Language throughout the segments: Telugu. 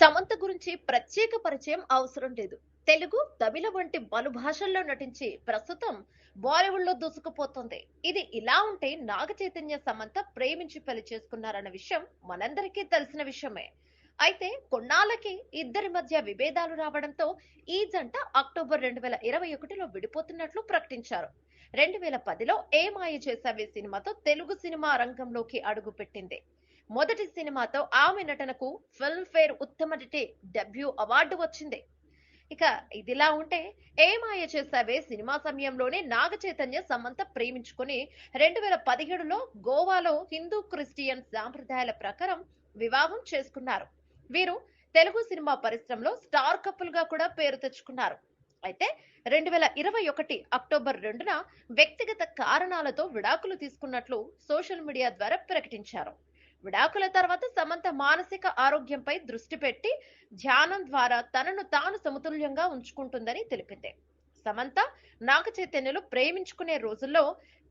సమంత గురించి ప్రత్యేక పరిచయం అవసరం లేదు. తెలుగు తమిళ వంటి పలు భాషల్లో నటించి ప్రస్తుతం బాలీవుడ్లో దూసుకుపోతుంది. ఇది ఇలా ఉంటే నాగ చైతన్య సమంత ప్రేమించి పెళ్ళి చేసుకున్నారన్న విషయం మనందరికీ తెలిసిన విషయమే. అయితే కొన్నాళ్ళకి ఇద్దరి మధ్య విభేదాలు రావడంతో ఈ జంట అక్టోబర్ రెండు వేల ఇరవై ఒకటిలో విడిపోతున్నట్లు ప్రకటించారు. రెండు వేల పదిలో ఏ మాయ చేసావే సినిమాతో తెలుగు సినిమా రంగంలోకి అడుగు పెట్టింది మొదటి సినిమాతో ఆమె నటనకు ఫిల్మ్ఫేర్ ఉత్తమ నటి డెబ్యూ అవార్డు వచ్చింది. ఇక ఇదిలా ఉంటే ఏమాయ మాయ చేసావే సినిమా సమయంలోనే నాగ చైతన్య సమంత ప్రేమించుకుని రెండు వేల పదిహేడులో గోవాలో హిందూ క్రిస్టియన్ సాంప్రదాయాల ప్రకారం వివాహం చేసుకున్నారు. వీరు తెలుగు సినిమా పరిశ్రమలో స్టార్ కపుల్గా కూడా పేరు తెచ్చుకున్నారు. అయితే రెండు వేల ఇరవై ఒకటి అక్టోబర్ రెండున వ్యక్తిగత కారణాలతో విడాకులు తీసుకున్నట్లు సోషల్ మీడియా ద్వారా ప్రకటించారు. విడాకుల తర్వాత సమంత మానసిక ఆరోగ్యంపై దృష్టి పెట్టి ధ్యానం ద్వారా తనను తాను సమతుల్యంగా ఉంచుకుంటుందని తెలిపింది. సమంత నాగ చైతన్యులు ప్రేమించుకునే రోజుల్లో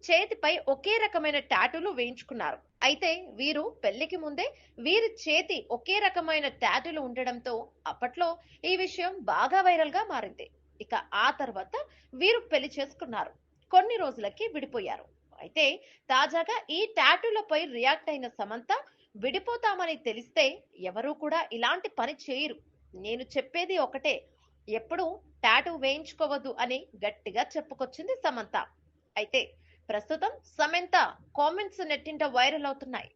చేతిపై ఒకే రకమైన టాటూలు వేయించుకున్నారు. అయితే వీరు పెళ్ళికి ముందే వీరి చేతి ఒకే రకమైన టాటూలు ఉండడంతో అప్పట్లో ఈ విషయం బాగా వైరల్గా మారింది. ఇక ఆ తర్వాత వీరు పెళ్ళి చేసుకున్నారు. కొన్ని రోజులకి విడిపోయారు. అయితే తాజాగా ఈ టాటూలపై రియాక్ట్ అయిన సమంత విడిపోతామని తెలిస్తే ఎవరూ కూడా ఇలాంటి పని చేయరు. నేను చెప్పేది ఒకటే ఎప్పుడు టాటూ వేయించుకోవద్దు అని గట్టిగా చెప్పుకొచ్చింది సమంత. అయితే ప్రస్తుతం సమంత కామెంట్స్ నెట్టింట వైరల్ అవుతున్నాయి.